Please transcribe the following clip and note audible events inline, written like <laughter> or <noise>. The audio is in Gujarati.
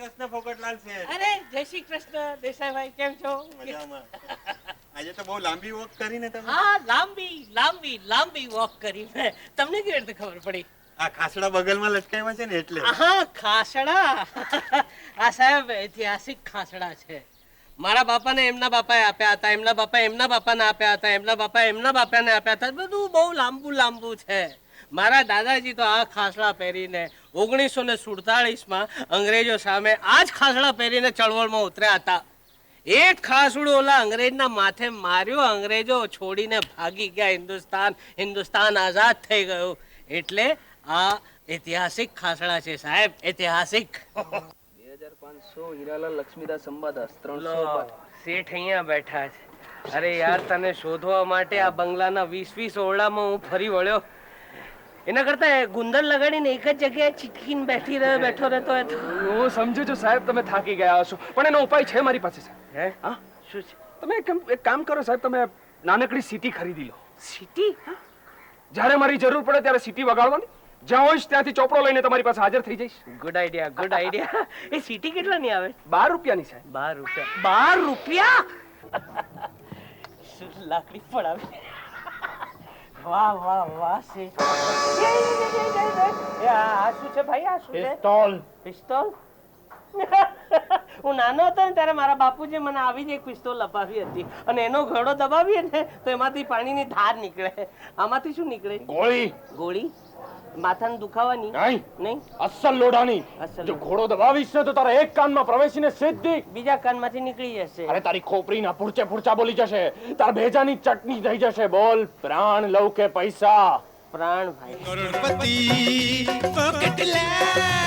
હાલ છે. અરે જય શ્રી કૃષ્ણ દેસાઈભાઈ કેમ છો? મજામાં. આજે તો બહુ લાંબી વોક કરીને તમે. હા લાંબી લાંબી લાંબી વોક કરી મેં તમને કેવી રીતે ખબર પડી? આ ખાસડા બગલમાં લટકાવ્યા છે ને એટલે. હા ખાસડા. આ સાહેબ ઐતિહાસિક ખાસડા છે. મારા બાપાને એમના બાપાએ આપ્યા હતા એમના બાપા એમના બાપાને આપ્યા હતા એમના બાપા એમના બાપાને આપ્યા હતા. બધું બહુ લાંબુ લાંબુ છે. મારા દાદાજી તો આ ખાસડા પહેરીને ઓગણીસો ને સુડતાળીસમાં અંગ્રેજો સામે આ જ ખાસડા પહેરીને ચળવળમાં ઉતર્યા હતા. એ જ ખાસડું ઓલા અંગ્રેજના માથે માર્યો અંગ્રેજો છોડીને ભાગી ગયા. હિન્દુસ્તાન હિન્દુસ્તાન આઝાદ થઈ ગયું. એટલે આ ઐતિહાસિક ખાસડા છે સાહેબ ઐતિહાસિક. બે હજાર પાંચસો હીરાલાલ લક્ષ્મીદાસ અંબાદાસ ત્રણસો શેઠ અહીંયા બેઠા છે. અરે યાર તને શોધવા માટે આ બંગલાના વીસ વીસ ઓરડામાં હું ફરી વળ્યો. એના કરતા ગુંદર લગાડીને એક જ જગ્યાએ ચીટકીને બેઠી રહ્યો બેઠો રહેતો હતો તો. હું સમજુ છું સાહેબ તમે થાકી ગયા હશો. પણ એનો ઉપાય છે મારી પાસે સાહેબ. હે? હા? શું છે? તમે એક કામ- કરો સાહેબ તમે નાનકડી સીટી ખરીદી લો. સિટી? જ્યારે મારી જરૂર પડે ત્યારે સીટી વગાડવાની. જ્યાં હોઈશ ત્યાંથી ચોપડો લઈને તમારી પાસે હાજર થઈ જઈશ. ગુડ આઈડિયા ગુડ આઈડિયા એ સિટી કેટલાની આવે? બાર રૂપિયાની સાહેબ. બાર રૂપિયા. બાર રૂપિયા? લાકડી પડાવી વાહ વાહ વાહ શેઠ એ, એ, એ, એ, એ, એ, એ, આ આ શું છે ભાઈ? આ શું છે? પિસ્તોલ. પિસ્તોલ? <laughs> હું નાનો હતો ને ત્યારે મારા બાપુજી મને આવી જ એક પિસ્તોલ અપાવી હતી. અને એનો ઘડો દબાવીએ ને તો એમાંથી પાણીની ધાર નીકળે. આમાંથી શું નીકળે? ગોળી. ગોળી? માથાને દુખાવાની? નહીં. નહીં? અસલ લોઢાની. અસલ જો ઘોડો દબાવીશ ને તો તારા એક કાનમાં પ્રવેશીને સીધી. બીજા કાનમાંથી નીકળી જશે. અરે તારી ખોપરીના પુરચે પુરચા બોલી જશે. તાર ભેજાની ચટણી થઈ જશે. બોલ પ્રાણ લઉં કે પૈસા? પ્રાણ ભાઈ. કરોડપતિ પોકેટ લે